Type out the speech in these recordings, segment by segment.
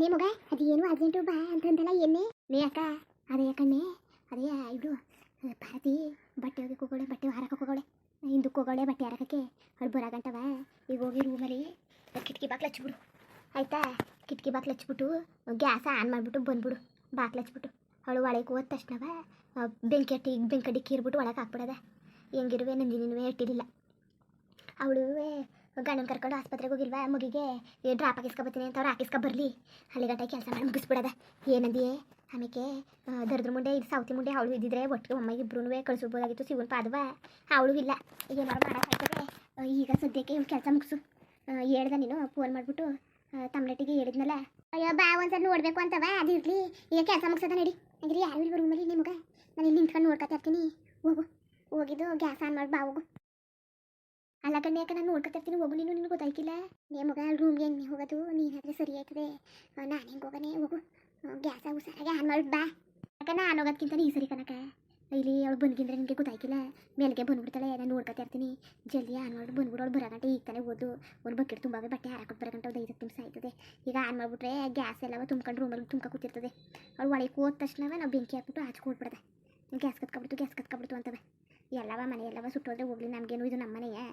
ನೇ ಮಗ, ಅದೇನು ಅರ್ಜೆಂಟು ಬಾ ಅಂತಂದಲ್ಲ ಏನೇ ನೇ ಅಕ್ಕ, ಅದೇ ಯಾಕಣ್ಣೆ ಅದೇ ಇದು ಭಾರತಿ, ಬಟ್ಟೆ ಹೋಗಿ ಕೂಗೋಳೆ ಬಟ್ಟೆ ಹಾರಕ್ಕೆ ಹೋಗೋಳೆ. ಹಿಂದಕ್ಕೆ ಹೋಗೋಳೆ ಬಟ್ಟೆ ಹಾರಕ್ಕೆ. ಅವ್ಳು ಬರಾಗಂಟವ ಈಗ ಹೋಗಿ ರೂಮಲ್ಲಿ ಕಿಟಕಿ ಬಾಕ್ಲು ಹಚ್ಬಿಡು. ಆಯ್ತಾ? ಕಿಟಕಿ ಬಾಕ್ಲು ಹಚ್ಬಿಟ್ಟು ಗ್ಯಾಸ್ ಆನ್ ಮಾಡಿಬಿಟ್ಟು ಬಂದ್ಬಿಡು. ಬಾಕ್ಲು ಹಚ್ಬಿಟ್ಟು. ಅವಳು ಒಳಗೆ ಹೋದ ತಕ್ಷಣವ ಬೆಂಕಿ ಹಟ್ಟಿ ಬೆಂಕಿ ಅಡಿಕ್ಕಿ ಇರ್ಬಿಟ್ಟು ಒಳಗೆ ಹಾಕ್ಬಿಡದ. ಹೆಂಗಿರುವೆ ನಂದಿನಿನುವೆ ಇಟ್ಟಿರಲಿಲ್ಲ ಅವಳು ಗಂಡನ ಕರ್ಕೊಂಡು ಆಸ್ಪತ್ರೆಗೆ ಹೋಗಿಲ್ವಾ, ಮಗಿಗೆ ಡ್ರಾಪ್ ಹಾಕಿಸ್ಕೊಬತ್ತೀನಿ ಅಂತ ಅವ್ರು ಹಾಕಿಸ್ಕೊ ಬರಲಿ. ಅಲ್ಲಿ ಗಂಟೆ ಕೆಲಸ ಮಾಡಿ ಮುಗಿಸ್ಬಿಡದ. ಏನಂದಿಯೇ? ಆಮೇಕೆ ದರ್ದ್ರ ಮುಂಡೆ ಇದು, ಸೌತಿ ಮುಂಡೆ ಅವಳು ಇದ್ದಿದ್ರೆ ಒಟ್ಟಿಗೆ ಒಮ್ಮೆಗೆ ಇಬ್ರು ಕಳಿಸ್ಬೋದಾಗಿತ್ತು ಸಿಗುನ್ ಪಾದವ. ಅವಳು ಇಲ್ಲ. ಏನಾರು ಮಾಡೋಕ್ಕಾಗ್ತದೆ? ಈಗ ಸದ್ಯಕ್ಕೆ ಇವ್ನು ಕೆಲಸ ಮುಗಿಸು. ಹೇಳ್ದ ನೀನು ಫೋನ್ ಮಾಡಿಬಿಟ್ಟು ತಮ್ಲೆಟಿಗೆ ಹೇಳಿದ್ನಲ್ಲ. ಅಯ್ಯೋ, ಬಾ, ಒಂದ್ಸಲ ನೋಡಬೇಕು ಅಂತವ, ಅದು ಇರ್ಲಿ. ಈಗ ಕೆಲಸ ಮುಗಿಸದ ನಡಿ. ಅಂದ್ರೆ ಯಾರು ಇಲ್ಲಿ ರೂಮಲ್ಲಿ ನಿಮ್ಗೆ? ನಾನು ಇಲ್ಲಿ ನಿಂತ್ಕೊಂಡು ನೋಡ್ಕೊತಾ ಇರ್ತೀನಿ. ಹೋಗು. ಹೋಗಿದ್ದು ಗ್ಯಾಸ್ ಆನ್ ಮಾಡಿ, ಬಾ ಹೋಗು. ಅಲ್ಲ ಕಣ್ಣೆ, ಯಾಕೆ ನಾನು ನೋಡ್ಕೊತಿರ್ತೀನಿ ಹೋಗು ನೀನು, ನಿನಗೆ ಗೊತ್ತಾಯ್ಕಿಲ್ಲ? ನೇ ಮಗ ರೂಮ್ಗೆ ಹೆಂಗೆ ಹೋಗೋದು? ನೀನಾದ್ರೆ ಸರಿ ಆಯ್ತದೆ. ನಾನು ಹೆಂಗೆ ಹೋಗನೆ? ಹೋಗು. ಗ್ಯಾಸ ಆನ್ ಮಾಡಿ, ಬಾ. ಯಾಕೆ ನಾನು ಹೋಗೋದ್ಕಿಂತ ನೀ ಸರಿ ಕನಕ ಇಲ್ಲಿ ಅವಳು ಬಂದ್ಗಿಂದ್ರೆ ನಿನಗೆ ಗೊತ್ತಾಯ್ಕಿಲ್ಲ? ಮೇಲ್ಗೆ ಬಂದ್ಬಿಡ್ತಾಳೆ, ನಾನು ನೋಡ್ಕೊತಾ ಜಲ್ದಿ ಆನ್ ಮಾಡಿ, ಬಂದ್ಬಿಡು, ಅವಳು ಬರಗಂಟೆ ಈಗ ತಾನೇ ಓದು. ಒಂದು ಬಕೆಟ್ ತುಂಬಾವೆ ಬಟ್ಟೆ ಹಾರಾಕೊಟ್ಟು ಬರಗಂಟೆ ಒಂದು ಐದು ನಿಮಿಷ ಆಯ್ತದೆ. ಈಗ ಆನ್ ಮಾಡಿಬಿಟ್ರೆ ಗ್ಯಾಸ್ ಎಲ್ಲವ ತುಂಬ್ಕೊಂಡು ರೂಮಲ್ಲಿ ತುಂಬ ಕೂತಿರ್ತದೆ. ಅವಳು ಒಳಗೆ ಹೋದ ತಕ್ಷಣ ನಾವು ಬೆಂಕಿ ಹಾಕ್ಬಿಟ್ಟು ಆಚೆ ಕೊಟ್ಬಿಡದೆ ಗ್ಯಾಸ್ ಕತ್ಕೊಬಿಡ್ತು ಗ್ಯಾಸ್ ಕತ್ಕೊಬಿಡ್ತು ಅಂತವೆ. ಎಲ್ಲವ ಮನೆ ಎಲ್ಲವ ಸುಟ್ಟೋದ್ರೆ ಹೋಗ್ಲಿ, ನಮಗೇನು ಇದು ನಮ್ಮ ಮನೆಯೇ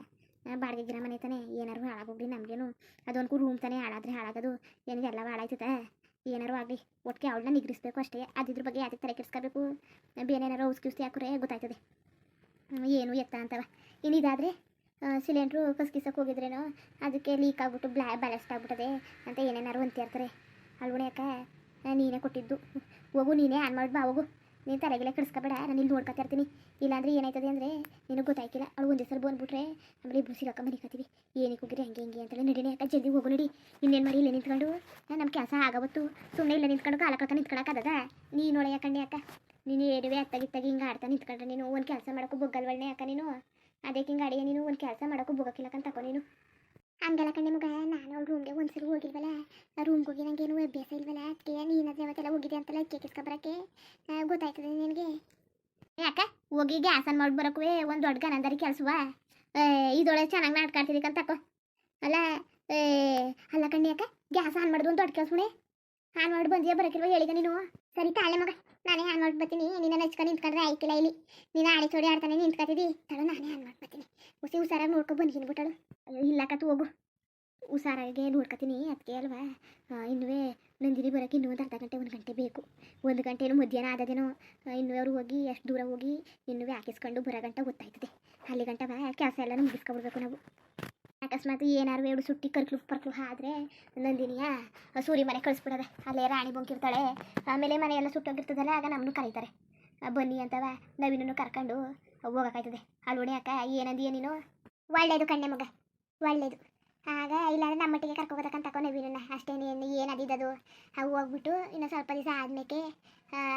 ಬಾಡಿಗೆ ಗಿರ ಮನೆ ತಾನೆ ಏನಾರು ಹಾಳಾಗೋಗ್ಲಿ ನಮಗೇನು. ಅದೊಂದು ರೂಮ್ ತಾನೆ ಹಾಳಾದ್ರೆ ಹಾಳಾಗೋದು. ಎಲ್ಲ ಹಾಳಾಯ್ತದೆ ಏನಾರು ಆಗಲಿ ಒಟ್ಟಿಗೆ ಅವಳನ್ನ ನಿಗ್ರಿಸ್ಬೇಕು ಅಷ್ಟೇ. ಅದಿದ್ರ ಬಗ್ಗೆ ಯಾಕೆ ತಲೆ ಕೆಡಿಸ್ಕೋಬೇಕು ಬೇರೆ ಏನಾರು ಕಿಸ್ತಿ ಹಾಕೋರೆ ಗೊತ್ತಾಯ್ತದೆ. ಏನು ಎತ್ತ ಅಂತವ. ಇನ್ನು ಇದಾದರೆ ಸಿಲಿಂಡ್ರು ಕಸ್ಕಿಸಕ್ಕೆ ಹೋಗಿದ್ರೇನೋ ಅದಕ್ಕೆ ಲೀಕ್ ಆಗ್ಬಿಟ್ಟು ಬ್ಲಾ ಬ್ಯಾಲೆಸ್ಟ್ ಆಗ್ಬಿಟ್ಟದೆ ಅಂತ ಏನೇನಾರು ಅಂತ ಹೇಳ್ತಾರೆ ಅಲ್ವಣ ಆ, ನೀನೇ ಕೊಟ್ಟಿದ್ದು. ಹೋಗು ನೀನೇ ಆನ್ ಮಾಡಿ ಬಾ ಹೋಗು. ನೀನು ತರಗಿಲ್ಲ ಕಡಿಸ್ಕೊಬೇಡ, ನಾನು ಇಲ್ಲಿ ನೋಡ್ಕೊತಾ ಇರ್ತೀನಿ. ಇಲ್ಲಾಂದ್ರೆ ಏನಾಯ್ತದೆ ಅಂದರೆ ನಿನಗೆ ಗೊತ್ತಾಯ್ತಿಲ್ಲ ಅವಳು ಒಂದೇ ಸಲ ಬಂದ್ಬಿಟ್ರೆ ಆಮೇಲೆ ಬುಸಿ ಸಿಗಾಕ ಮನಿಕತ್ತೀವಿ ಏನಕ್ಕೆ ಹೋಗಿರಿ ಹಂಗೆ, ಹಿಂಗೆ ಅಂತೇಳಿ ನಡೀನಿ ಯಾಕೆ ಜಲ್ದಿ ಹೋಗು ನಡಿ. ಇನ್ನೇನು ಮಾಡಿ ಇಲ್ಲೇ ನಿಂತ್ಕೊಂಡು. ನಮ್ಮ ಕೆಲಸ ಆಗವತ್ತು. ಸುಮ್ಮನೆ ಇಲ್ಲ ನಿಂತ್ಕೊಂಡು ಕಾಲ ಕಳ್ಕ ನಿಂತ್ಕೊಳಕ್ಕಾಗದ ನೀ ನೋಡ ಯಾಕಂಡೆ ಯಾಕೆ ನೀನು ಏಡುವೆ ಅತ್ತಾಗಿತ್ತಾಗಿ ಹಿಂಗೆ ಆಡ್ತಾ ನಿಂತ್ಕೊಂಡ್ರೆ ನೀನು ಒಂದು ಕೆಲಸ ಮಾಡೋಕ್ಕೂ ಬೊಗ್ಗಲ್ವಳ್ಳೆ ಯಾಕ ನೀನು. ಅದಕ್ಕೆ ಹಿಂಗೆ ಅಡಿಗೆ ನೀನು ಒಂದು ಕೆಲಸ ಮಾಡೋಕ್ಕೂ ಬೊಗಕ್ಕಿಲ್ಲಕ್ಕಂತ ತಕೋ ನೀನು. ಹಂಗಲ್ಲ ಕಣ್ಣೆ ಮಗ ನಾನು ಅವ್ಳ ರೂಮ್ಗೆ ಒಂದ್ಸಲ ಹೋಗಿಲ್ವಲ್ಲ? ರೂಮ್ಗೆ ಹೋಗಿ ನಂಗೆ ಏನು ಅಭ್ಯಾಸ ಇಲ್ವಲ್ಲ? ಅದಕ್ಕೆ ನೀನಾದ್ರೆ ಅವತ್ತೆಲ್ಲ ಹೋಗಿದೆ ಅಂತೆಲ್ಲ ಕೇಕಿಸ್ಕೊಬರಕ್ಕೆ ಗೊತ್ತಾಯ್ತದೆ ನಿನಗೆ? ಯಾಕೆ ಹೋಗಿ ಗ್ಯಾಸ್ ಆನ್ ಮಾಡಿ ಬರೋಕ್ಕೂ ಒಂದು ದೊಡ್ಡ ಗನಂದರಿ ಕೆಲಸವ? ಇದೊಳೆ ಚೆನ್ನಾಗಿ ನಾಟಕ ಅಂತ ತಕೋ ಅಲ್ಲ ಏ, ಅಲ್ಲ ಕಣ್ಣಿ ಯಾಕೆ ಗ್ಯಾಸ್ ಆನ್ ಮಾಡಿದ್ರು ಒಂದು ದೊಡ್ಡ ಕೆಲಸನೇ ಆನ್ ಮಾಡಿ ಬಂದಿಯಾ ಬರೋಕಿಲ್ವ ಹೇಳಿಗ ನೀನು? ಸರಿ ತಾಳೆ ಮಗ ನಾನೇ ಆನ್ ಮಾಡಿ ಬರ್ತೀನಿ. ನಿನ್ನ ನೆಚ್ಕೊಂಡು ನಿಂತ್ಕೊಂಡ್ರೆ ಆಯ್ಕಿಲ್ಲ ಇಲ್ಲಿ. ನೀನು ಆಡಿ ಚೋಡಿ ಆಡ್ತಾನೆ ನಿಂತ್ಕೊತಿದ್ದಿ ತಳು ನಾನೇ ಆನ್ ಮಾಡಿ ಬರ್ತೀನಿ. ಹುಸಿ ಹುಷಾರಾಗಿ ನೋಡ್ಕೊಂಡು ಬಂದಿನಿ ಬಿಟ್ಟಳು ಅಯ್ಯೋ ಇಲ್ಲ ಹೋಗು. ಹುಷಾರಾಗೆ ನೋಡ್ಕೊತೀನಿ ಅದಕ್ಕೆ ಅಲ್ವಾ? ಇನ್ನುವೇ ನಂದಿನಿ ಬರೋಕೆ ಇನ್ನೂ ಒಂದು ಅರ್ಧ ಗಂಟೆ, ಒಂದು ಗಂಟೆ ಬೇಕು. ಒಂದು ಗಂಟೆನೂ ಮಧ್ಯಾಹ್ನ ಆದದೇನೋ ಇನ್ನು ಅವ್ರು ಹೋಗಿ ಎಷ್ಟು ದೂರ ಹೋಗಿ ಇನ್ನೂ ಹಾಕಿಸ್ಕೊಂಡು ಬರೋ ಗಂಟೆ ಗೊತ್ತಾಯ್ತದೆ. ಅಲ್ಲಿ ಗಂಟೆ ಕೆಲಸ ಎಲ್ಲ ಮುಗಿಸ್ಕೊಬಿಡ್ಬೇಕು ನಾವು. ಅಕಸ್ಮಾತ್ ಏನಾದ್ರು ಎರಡು ಸುಟ್ಟಿ ಕರ್ಕ್ಲು, ಪರ್ಕ್ಲು ಆದರೆ ನಂದಿನಿಯ ಸೂರಿ ಮನೆ ಕಳಿಸ್ಬಿಡದೆ. ಅಲ್ಲೇ ರಾಣಿ ಬೊಂಕಿರ್ತಾಳೆ ಆಮೇಲೆ ಮನೆಯೆಲ್ಲ ಸುಟ್ಟೋಗಿರ್ತದಲ್ಲ, ಆಗ ನಮ್ಮನ್ನು ಕರೀತಾರೆ. ಬನ್ನಿ ಅಂತವ ನವೀನನ್ನು ಕರ್ಕೊಂಡು ಹೋಗೋಕ್ಕಾಯ್ತದೆ ಅಲ್ವಣಿ ಅಕ್ಕ ಏನಂದಿಯ ನೀನು? ಒಳ್ಳೆಯದು ಕಣ್ಣೆ ಮಗ. ಒಳ್ಳೇದು. ಆಗ ಇಲ್ಲಾಂದ್ರೆ ನಮ್ಮ ಮಟ್ಟಿಗೆ ಕರ್ಕೋಬೇಕಂತ ತಕೊ ನವೀನ ಅಷ್ಟೇ ಏನು ಅದಿದ್ದದು ಅವು ಹೋಗ್ಬಿಟ್ಟು ಇನ್ನೊಂದು ಸ್ವಲ್ಪ ದಿವಸ ಆದ್ಮೇಲೆ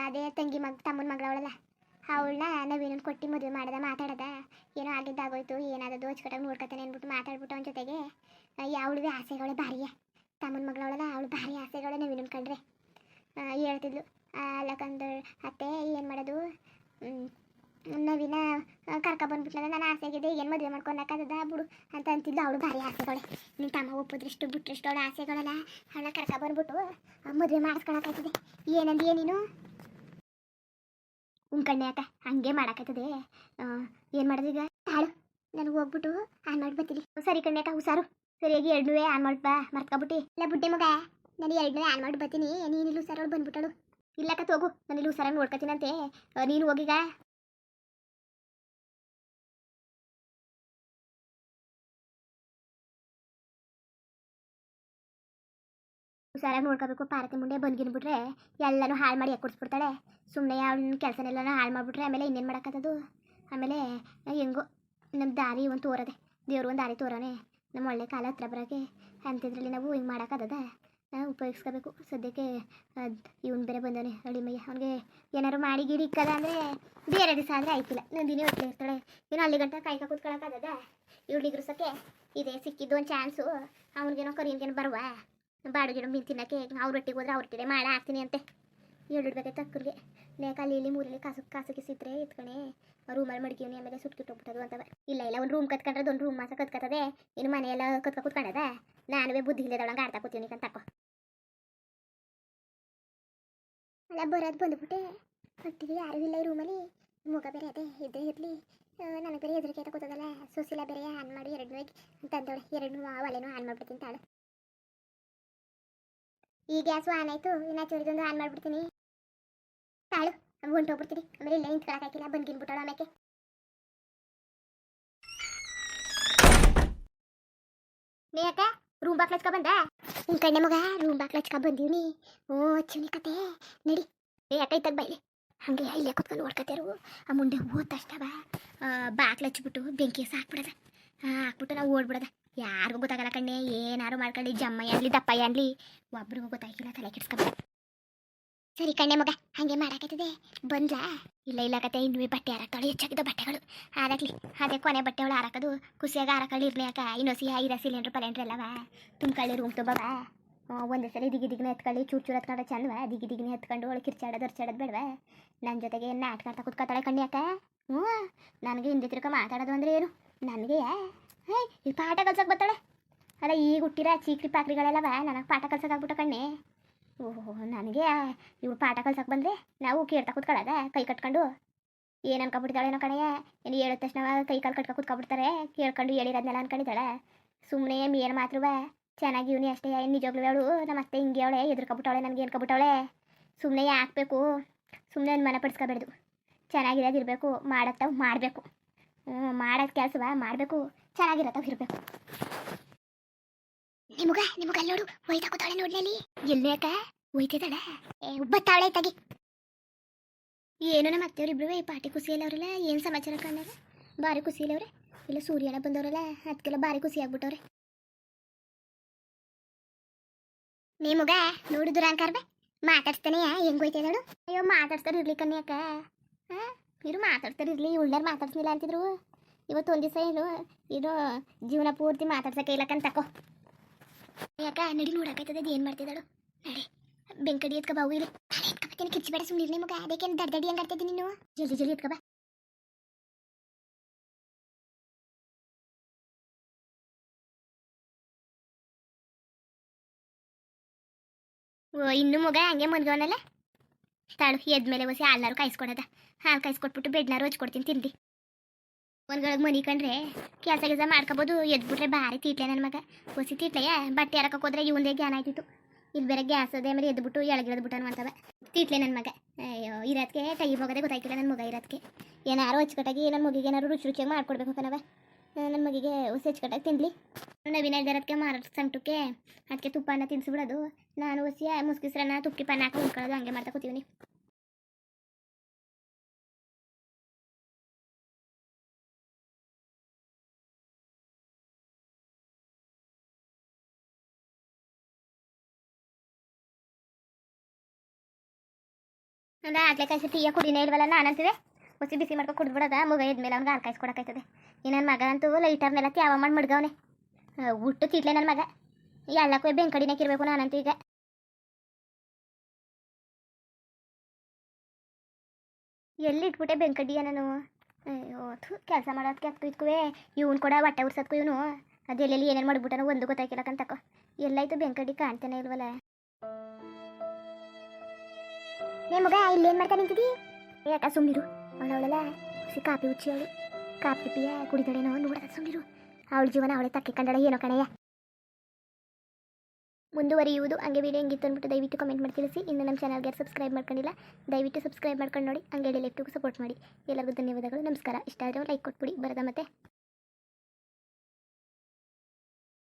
ಅದೇ ತಂಗಿ ಮಗ, ತಮ್ಮನ ಮಗಳವಳಲ್ಲ ಅವಳನ್ನ ನವೀನ ಕೊಟ್ಟು ಮದುವೆ ಮಾಡದ, ಮಾತಾಡದ. ಏನೋ ಆಗಿದ್ದಾಗೋಯ್ತು ಏನಾದದು, ಅಚ್ಚುಕಟ್ಟಾಗಿ ನೋಡ್ಕೊತಾನೆ ಅಂದ್ಬಿಟ್ಟು ಮಾತಾಡ್ಬಿಟ್ಟು ಅವನ ಜೊತೆಗೆ. ಅವಳಿಗೆ ಆಸೆಗಳೇ ಭಾರಿಯ. ತಮ್ಮನ ಮಗಳವಳಲ್ಲ, ಅವಳು ಭಾರಿ ಆಸೆಗಳೇ ನವೀನನ್ ಕಂಡ್ರೆ. ಹೇಳ್ತಿದ್ಲು. ಅಲ್ಲಕಂದ ಅತ್ತೆ ಏನು ಮಾಡೋದು? ನವೀನ ಕರ್ಕ ಬಂದ್ಬಿಟ್ಲಲ್ಲ, ನಾನು ಆಸೆಗಿದೆ ಏನು ಮದುವೆ ಮಾಡ್ಕೊಳಕ್ಕದ ಬಿಡು ಅಂತ ಅಂತಿದ್ಲು ಅವಳು ಭಾರಿ ಆಸೆಗಳೇ. ನಿಮ್ಮ ತಮ್ಮ ಒಪ್ಪಿದ್ರಿಷ್ಟು ಬಿಟ್ರಿಷ್ಟು ಅವಳ ಆಸೆಗಳಲ್ಲ. ಅವಳ ಕರ್ಕ ಬಂದ್ಬಿಟ್ಟು ಮದುವೆ ಮಾಡಿಸ್ಕೊಳಕ್ಕಾಯ್ತದೆ ಏನಂದಿ ನೀನು? ಉಂಕಣ್ಣೆ ಅಕ್ಕ, ಹಂಗೆ ಮಾಡಾಕತ್ತದೆ ಏನು ಮಾಡೋದು ಈಗ? ಹಾಳು. ನನಗೆ ಹೋಗ್ಬಿಟ್ಟು ಆನ್ ಮಾಡಿ ಬರ್ತೀನಿ. ಸರಿ ಕಣ್ಣೆ ಅಕ್ಕ, ಹುಷಾರು. ಸರಿಯಾಗಿ ಎರಡನೇ ಆನ್ ಮಾಡಿ, ಬಾ, ಮರ್ತ್ಕೊಬಿಟ್ಟು. ಇಲ್ಲ ಬುಡ್ಡೆ ಮಗ ನಾನು ಎರಡನೇ ಆನ್ ಮಾಡಿ ಬರ್ತೀನಿ. ನೀನು ಇಲ್ಲಿ ಹುಷಾರವಳು ಬಂದ್ಬಿಟ್ಟಳು. ಇಲ್ಲಕ್ಕ ಹೋಗು ನಾನು ಇಲ್ಲಿ ಹುಷಾರಾಗಿ ನೋಡ್ಕೊತೀನಂತೆ. ನೀನು ಹೋಗೀಗ? ಹುಷಾರಾಗಿ ನೋಡ್ಕೋಬೇಕು ಪಾರತಿ ಮುಂಡೆ ಬಂದ್ಗಿನ್ಬಿಟ್ರೆ ಎಲ್ಲನೂ ಹಾಳು ಮಾಡಿ ಕೊಡಿಸ್ಬಿಡ್ತಾಳೆ ಸುಮ್ಮನೆ ಅವ್ನ ಕೆಲಸನೆಲ್ಲನೂ ಹಾಳು ಮಾಡಿಬಿಟ್ರೆ ಆಮೇಲೆ ಇನ್ನೇನು ಮಾಡೋಕ್ಕತ್ತದು ಆಮೇಲೆ ಹೆಂಗೋ ನಮ್ಮ ದಾರಿ ಒಂದು ತೋರದೆ, ದೇವ್ರು ಒಂದು ದಾರಿ ತೋರನೆ ನಮ್ಮ ಒಳ್ಳೆ ಕಾಲ ಹತ್ರ ಬರೋಕ್ಕೆ ಅಂತಿದ್ರಲ್ಲಿ ನಾವು ಹಿಂಗೆ ಮಾಡೋಕ್ಕದ ಉಪಯೋಗಿಸ್ಕೋಬೇಕು. ಸದ್ಯಕ್ಕೆ ಇವನು ಬೇರೆ ಬಂದವನೆ ಅಳಿಮಯ್ಯ. ಅವ್ನಿಗೆ ಏನಾರು ಮಾಡಿ ಗಿಡಿ ಇಕ್ಕದ ಅಂದರೆ ಬೇರೆ ದಿವಸ ಅಂದರೆ ಆಯ್ತಿಲ್ಲ. ನಂದಿನಿ ಹೊಟ್ಟೆ ಇರ್ತಾಳೆ. ಇನ್ನು ಅಲ್ಲಿ ಗಂಟ ಕಾಯ್ಕ ಕೂತ್ಕೊಳಕ್ಕದ ಇವಳು ಇದೇ ಇದೆ ಸಿಕ್ಕಿದ್ದು ಒಂದು ಚಾನ್ಸು. ಅವ್ನಿಗೇನೋ ಕರಿಯನ್ಗೇನು ಬರುವ? ಬಾಡಿಗೆ ಮೀನು ತಿನ್ನಕ್ಕೆ ಅವ್ರ ಒಟ್ಟಿಗೆ ಹೋದ್ರೆ ಅವ್ರ ಒಟ್ಟಿಗೆ ಮಾಡ, ಹಾಕ್ತೀನಿ ಅಂತೆ. ಹೇಳಿಡ್ಬೇಕೈತೆ ಅಕ್ಕರಿಗೆ. ಲೇಕ ಅಲ್ಲಿ ಇಲ್ಲಿ ಮೂರಲ್ಲಿ ಕಾಸು ಕಾಸು ಕಿಸಿದ್ರೆ ಎತ್ಕಣೆ. ರೂಮಲ್ಲಿ ಮಡ್ಕೀವ್ನಿ ಆಮೇಲೆ ಸುಟ್ಕಿಟ್ಟೋಗ್ಬಿಟ್ಟದು ಅಂತವ. ಇಲ್ಲ ಇಲ್ಲ, ಒಂದು ರೂಮ್ ಕತ್ಕೊಂಡ್ರೆ ಒಂದು ರೂಮ್ ಮಾಸ ಕತ್ಕತ್ತದೆ ಇನ್ನು ಮನೆಯೆಲ್ಲ ಕತ್ಕ ಕೂತ್ಕೊಂಡದ? ನಾನುವೇ ಬುದ್ಧಿ ಇಲ್ಲದೊಳಗೆ ಆಡ್ತಾ ಕೂತೀವಿ ಅಂತ ತಕೋ. ಅಲ್ಲ, ಬರೋದು ಬಂದ್ಬಿಟ್ಟೆ. ಹೊಟ್ಟಿಗೆ ಯಾರೂ ಇಲ್ಲ ಈ ರೂಮಲ್ಲಿ ಮುಗ ಬೇರೆ ಅದೇ ಇದ್ದೇ ಇರಲಿ. ನನಗೆ ಬೇರೆ ಹೆದರಿಕೆ ಅಂತ ಕೂತದಲ್ಲ. ಸೋಸಿಲ್ಲ ಬೇರೆ ಆನ್ ಮಾಡಿ ಎರಡು ತಂದವಳೆ. ಎರಡು ಒಲೆನೂ ಆನ್ ಮಾಡ್ಬಿಡ್ತೀನಿ ತಾಳು. ಈ ಗ್ಯಾಸು ಆನ್ ಆಯ್ತು, ಇನ್ನು ಚೂರಿದೊಂದು ಆನ್ ಮಾಡ್ಬಿಡ್ತೀನಿ. ತಾಳು ಹೊಂಟೋಗ್ಬಿಡ್ತೀನಿ ಆಮೇಲೆ ಇಲ್ಲೇ ನಿಂತ್ಕೊಳಕ್ಕಾಗಿಲ್ಲ ಬಂದ್ಗಿನ್ಬಿಟ್ಟಳ ಆಮೇಲೆ ನೀ ಅಕ್ಕ ರೂಮ್ ಬಾಕ್ಲ ಹಚ್ಕೊ ಬಂದ? ನಿನ್ ಕಣ್ಣೆ ಮಗ, ರೂಮ್ ಬಾಕ್ಲ ಹಚ್ಕೊ ಬಂದೀವ್ನಿ. ಓ ಚಿನಿ ಕತೆ. ನಡಿ. ಏ, ಅಕ್ಕ ಇತ್ತಾಗ ಬೈಲಿ ಹಂಗೆ ಇಲ್ಲೇ ಕುತ್ಕೊಂಡು ನೋಡ್ಕತ್ಯಾರು ಆ ಮುಂಡೆ ಹೋದ ತಕ್ಷಣ ಬಾಕ್ಲ ಹಚ್ಬಿಟ್ಟು ಬೆಂಕಿ ಸಾಕ್ಬಿಡದ ಹಾಕ್ಬಿಟ್ಟು ನಾವು ಓಡ್ಬಿಡದ. ಯಾರಿಗೂ ಗೊತ್ತಾಗಲ್ಲ ಕಣ್ಣೆ, ಏನಾರು ಮಾಡ್ಕೊಂಡು ಜಮ್ಮಯ್ಯ ಅನ್ಲಿ ದಪ್ಪಯ್ಯ ಅನ್ಲಿ ಒಬ್ರಿಗೂ ಗೊತ್ತಾಗಿಲ್ಲ, ತಲೆ ಕೆಡ್ಸ್ಕೊಬೇಡ ಸರಿ ಕಣ್ಣೆ ಮಗ, ಹಂಗೆ ಮಾಡಾಕತ್ತದೆ ಬಂದ್ಲಾ? ಇಲ್ಲ ಇಲ್ಲ ಕತೆ, ಇನ್ನೂ ಬಟ್ಟೆ ಹಾರಾಕ್ತಾಳೆ, ಹೆಚ್ಚಾಗಿದ್ದ ಬಟ್ಟೆಗಳು. ಹಾರಾಕ್ಲಿ, ಅದೇ ಕೊನೆ ಬಟ್ಟೆಗಳು ಹಾರಾಕೋದು. ಖುಷಿಯಾಗ ಹಾರಾಕಳಿ ಇರ್ಲಿ ಅಕ್ಕ. ಇನ್ನೊಸಿ ಐರ ಸಿಲಿಂಡ್ರ್, ಪಲೆಂಡ್ರ್ ಎಲ್ಲವ. ತುಂಬ್ಕೊಳ್ಳಿ ರೂಮ್ ತುಂಬವ ಒಂದೇ ಸಲ ದಿಗಿ ದಿಗಿನ ಎತ್ಕೊಳ್ಳಿ, ಚೂರು ಚೂರು ಹತ್ಕೊಂಡು ಚಂದವ? ದಿಗಿ ದಿಗಿನ ಎತ್ಕೊಂಡು ಅವಳು ಕಿರ್ಚಾಡೋದು ಅರ್ಚಾಡೋದು ಬೇಡವ? ನನ್ನ ಜೊತೆಗೆ ನಾಟಕ ಆಡ್ತಾ ಕುತ್ಕೊತಾಳೆ ಕಣ್ಣಿ ಅಕ್ಕ? ಹ್ಞೂ, ನನಗೆ ಹಿಂದೆ ತಿರ್ಕ ಮಾತಾಡೋದು ಅಂದ್ರೆ ಏನು? ನನಗೆ? ಹೇ ಈ ಪಾಠ ಕಲ್ಸಕ್ಕೆ ಬರ್ತಾಳೆ. ಅಲ್ಲ, ಈಗ ಹುಟ್ಟಿರೋ ಚೀಕ್ರಿ ಪಾಕ್ರಿಗಳೆಲ್ಲವ, ನನಗೆ ಪಾಠ ಕಲ್ಸಕ್ಕೆ ಆಗ್ಬಿಟ್ಟ ಕಣ್ಣೆ. ಓಹೋ, ನನಗೆ ಇವ್ಳು ಪಾಠ ಕಲ್ಸಕ್ಕೆ ಬಂದರೆ ನಾವು ಕೇಳ್ತಾ ಕೂತ್ಕೊಳ್ಳೋದ, ಕೈ ಕಟ್ಕೊಂಡು? ಏನು ಅನ್ಕೊಬಿಡ್ತಾಳೇನೋ ಕಣಯ್ಯ ಏನು ಹೇಳಿದ ತಕ್ಷಣ ಕೈ ಕಾಲು ಕಟ್ಕೊ ಕುತ್ಕೊಬಿಡ್ತಾರೆ ಕೇಳ್ಕೊಂಡು ಹೇಳಿರೋದ್ನೆಲ್ಲ ಅನ್ಕೊಂಡಿದ್ದಾಳೆ. ಸುಮ್ಮನೆ ಏನು ಮಾತ್ರವ, ಚೆನ್ನಾಗಿ ಇವನಿ ಅಷ್ಟೇ ನಿಜವಾಗ್ಲೂ ಅವಳು ನಮ್ಮ ಅತ್ತೆ ಹಿಂಗೆ ಅವಳೆ ಎದುರ್ಕೊಬಿಟ್ಟವಳೆ ನನಗೆ ಏನ್ಕೊಬಿಟ್ಟವಳೆ ಸುಮ್ಮನೆ ಹಾಕ್ಬೇಕು ಸುಮ್ಮನೆ ಮನೆ ಪಡಿಸ್ಕೋಬೇಡ್ದು. ಚೆನ್ನಾಗಿರೋದಿರಬೇಕು ಮಾಡತ್ತ ಮಾಡಬೇಕು. ಮಾಡೋದು ಕೆಲಸವ? ಮಾಡಬೇಕು. ಚೆನ್ನಾಗಿರತ್ತ ಇರಬೇಕು. ನಿಮಗ ನಿಮಗ ನೋಡು. ಒಯ್ತಾ ಕೂತಾಳೆ ನೋಡ್ಲಿ ಎಲ್ಲಿ ಅಕ್ಕ? ಒಯ್ತಿದ್ದಾಳೆ ಏ ಬತ್ತಾವಳೆ ತಗಿ. ಏನೋ ನಮ್ಮ ಅತ್ತೆಯವ್ರಿಬ್ರು ಈ ಪಾಟಿ ಖುಷಿಯಲ್ಲಿ ಅವ್ರಲ್ಲ ಏನು ಸಮಾಚಾರ ಕಂಡಾರ ಭಾರಿ ಖುಷಿಯಲ್ಲಿ ಇಲ್ಲ, ಸೂರ್ಯನ ಬಂದವರಲ್ಲ ಅದಕ್ಕೆಲ್ಲ ಭಾರಿ ಖುಷಿ ಆಗ್ಬಿಟ್ಟವ್ರೆ. ನಿಮಗ ನೋಡು ದುರಾಂಕಾರ ಬೇ ಮಾತಾಡ್ತಾನೆ ಹೆಂಗ್ ಹೋಯ್ತಿದ್ದಾಳು ಅಯ್ಯೋ ಮಾತಾಡ್ತಾರೆ ಇರ್ಲಿ ಕನ್ಯಾಕ ಹಾ? ಇರು ಮಾತಾಡ್ತಾರಿರ್ಲಿ ಉಳ್ಳಾರ ಮಾತಾಡ್ಸಲಿಲ್ಲ ಅಂತಿದ್ರು. ಇವತ್ತು ಒಂದು ದಿವಸ ಏನು ಇದು ಜೀವನ ಪೂರ್ತಿ ಮಾತಾಡ್ಸಕ್ಕೆ ಇಲ್ಲಕ್ಕಂತ ತಕೋ. ಯಾಕೆ ನಡಿ ನೋಡಕೈತದ ಏನು ಮಾಡ್ತಿದ್ದಾಳು? ನಡಿ. ಬೆಂಕಡಿ ಎತ್ಕ ಬಾವು ಇಲ್ಲಿ ನಾನು ಎತ್ಕೊಬತ್ತೀನಿ ಕಿಚ್ಚಬೇಡ ಸುಮ್ಮನೆ ಮಗ. ಅದಕ್ಕೇನು ದಡ್ಡಡಿ ಹಂಗೆ ಆಡ್ತಿದ್ದೀನಿ ನೀನು? ಜಲ್ದಿ ಜಲ್ದಿ ಎತ್ಕ ಬಾ. ಓ, ಇನ್ನು ಮಗ, ಹಂಗೆ ಮನ್ಗವನಲ್ಲ ತಾಳು, ಎದ್ಮೇಲೆ ಹೊಸಿ ಹಾಲ್ನಾರು ಕಾಯಿಸ್ಕೊಡದ ಹಾಲು ಕಾಯಿಸ್ಕೊಟ್ಬಿಟ್ಟು ಬೆಡ್ನಾರು ಹಚ್ಕೊಡ್ತೀನಿ ತಿಂದು ಒಂದ್ಗಳಿಗೆ ಮನಿ ಕಂಡ್ರೆ ಕೆಲಸ ಕೆಲಸ ಮಾಡ್ಕೋಬೋದು, ಎದ್ಬಿಟ್ರೆ ಭಾರಿ ತೀಟ್ಲೆ ನನ್ನ ಮಗ. ಹೊಸಿ ತೀಟ್ಲೆಯ? ಬಟ್ಟೆ ಹರಕಕ್ಕೆ ಹೋದ್ರೆ ಇವಂದೇ ಜ್ಞಾನ ಆಯ್ತಿತ್ತು. ಇಲ್ಲಿ ಬೇರೆ ಗ್ಯಾಸ್ ಅದೇ ಮೇಲೆ ಎದ್ಬಿಟ್ಟು ಎಳಗಿಳದ್ಬಿಟ್ಟು ಅಂತವ. ತೀಟ್ಲೆ ನನ್ನ ಮಗ. ಅಯ್ಯೋ ಇರೋದಕ್ಕೆ ತೈ ಹೋಗೋದೇ ಗೊತ್ತಾಯ್ತಿಲ್ಲ ನನ್ನ ಮಗ ಇರೋದಕ್ಕೆ ಏನಾರು ಅಚ್ಚುಕಟ್ಟಾಗಿ ನನ್ನ ಮಗಿಗೆ ಏನಾರು ರುಚಿ ರುಚಿಯಾಗಿ ಮಾಡ್ಕೊಡ್ಬೇಕು ಕಣವ ನನ್ನ ಮಗಿಗೆ ಹೊಸಿ ಅಚ್ಚುಕಟ್ಟಾಗಿ ತಿನ್ಲಿ. ನವೀನ ಇಲ್ದಿರೋದಕ್ಕೆ ಮಾರಾಟ ಸಂಟಕ್ಕೆ. ಅದಕ್ಕೆ ತುಪ್ಪನ ತಿನ್ಸ್ಬಿಡೋದು. ನಾನು ಹೊಸಿ ಮುಸ್ಕಿಸ್ರನ್ನ ತುಪ್ಪಿ ಪಾನ ಹಾಕಿ ಉಳ್ಕೊಳ್ಳೋದು ಹಂಗೆ ಮಾಡ್ತಾ ಕೂತೀವಿ ಅಂದ್ರೆ ಆಗ್ಲೇ ಕಾಯಿಸಿ ಟೀಯ ಕುಡಿನೇ ಇಲ್ವಲ್ಲ ನಾನಂತಿದೆ ಹೊಸಿ ಬಿಸಿ ಮಾಡ್ಕೊ ಕುಡ್ದ್ಬಿಡೋದ? ಮಗ ಇದ್ಮೇಲೆ ಅವ್ನಿಗೆ ಹಾಲು ಕೊಡಕಾಯ್ತದೆ ಈ ನನ್ನ ಮಗ ಅಂತೂ ಲೈಟರ್ನೆಲ್ಲ ತ್ಯಾವ ಮಾಡಿ ಮಡ್ಗವನೆ. ಹುಟ್ಟು ತಿಟ್ಲೆ ನನ್ನ ಮಗ. ಎಲ್ಲಕ್ಕೂ ಬೆಂಕಡಿನಾಗ ಇರಬೇಕು ನಾನಂತೂ ಈಗ. ಎಲ್ಲಿ ಇಟ್ಬಿಟ್ಟೆ ಬೆಂಕಡಿಯ ನಾನು? ಅಯ್ಯೋ ಕೆಲಸ ಮಾಡೋದಕ್ಕೆ ಆಗ್ತು ಇದ್ಕುವೆ. ಇವನು ಕೂಡ ಬಟ್ಟೆ ಉರ್ಸೋದ್ಕು ಇವನು. ಅದು ಎಲ್ಲೆಲ್ಲಿ ಏನೇನು ಮಾಡ್ಬಿಟ್ಟನೋ ಒಂದು ಗೊತ್ತಾಗಿಲ್ಲಕ್ಕಂತಕ್ಕ ಎಲ್ಲಾಯ್ತು ಬೆಂಕಡಿ ಕಾಣ್ತಾನೆ ಇಲ್ವಲ್ಲ? ನಿಮಗ ಮಗ ಏನು ಮಾಡ್ತಾ ನಿಂತಿದ್ದೀ? ಯಾಕ ಸುಮ್ಮನಿರು ಅವಳವಳೆಲ್ಲ ಸಿ ಕಾಪಿ ಉಚ್ಚಿ ಅವಳು. ಕಾಪಿ ಪಿಯ ಕುಡಿದಳೇನೋ ನೋಡದ ಸುಂಡಿರು ಅವಳ ಜೀವನ ಅವಳೆ ತಕ್ಕಿ ಕಂಡಳ. ಏನೋ ಕಣಯ್ಯ. ಮುಂದುವರಿಯುವುದು ಹಂಗೆ ವಿಡಿಯೋ ಹೆಂಗಿತ್ತು ಅಂದ್ಬಿಟ್ಟು ದಯವಿಟ್ಟು ಕಮೆಂಟ್ ಮಾಡಿ ತಿಳಿಸಿ. ಇನ್ನು ನಮ್ಮ ಚಾನಲ್ಗೆ ಸಬ್ಸ್ಕ್ರೈಬ್ ಮಾಡ್ಕೊಂಡಿಲ್ಲ, ದಯವಿಟ್ಟು ಸಬ್ಸ್ಕ್ರೈಬ್ ಮಾಡ್ಕೊಂಡು ನೋಡಿ. ಹಂಗೆ ಲೆಫ್ಟಿಗೂ ಸಪೋರ್ಟ್ ಮಾಡಿ. ಎಲ್ಲರಿಗೂ ಧನ್ಯವಾದಗಳು. ನಮಸ್ಕಾರ. ಇಷ್ಟ ಆದರೆ ಲೈಕ್ ಕೊಟ್ಬಿಡಿ. ಬರದ ಮತ್ತೆ.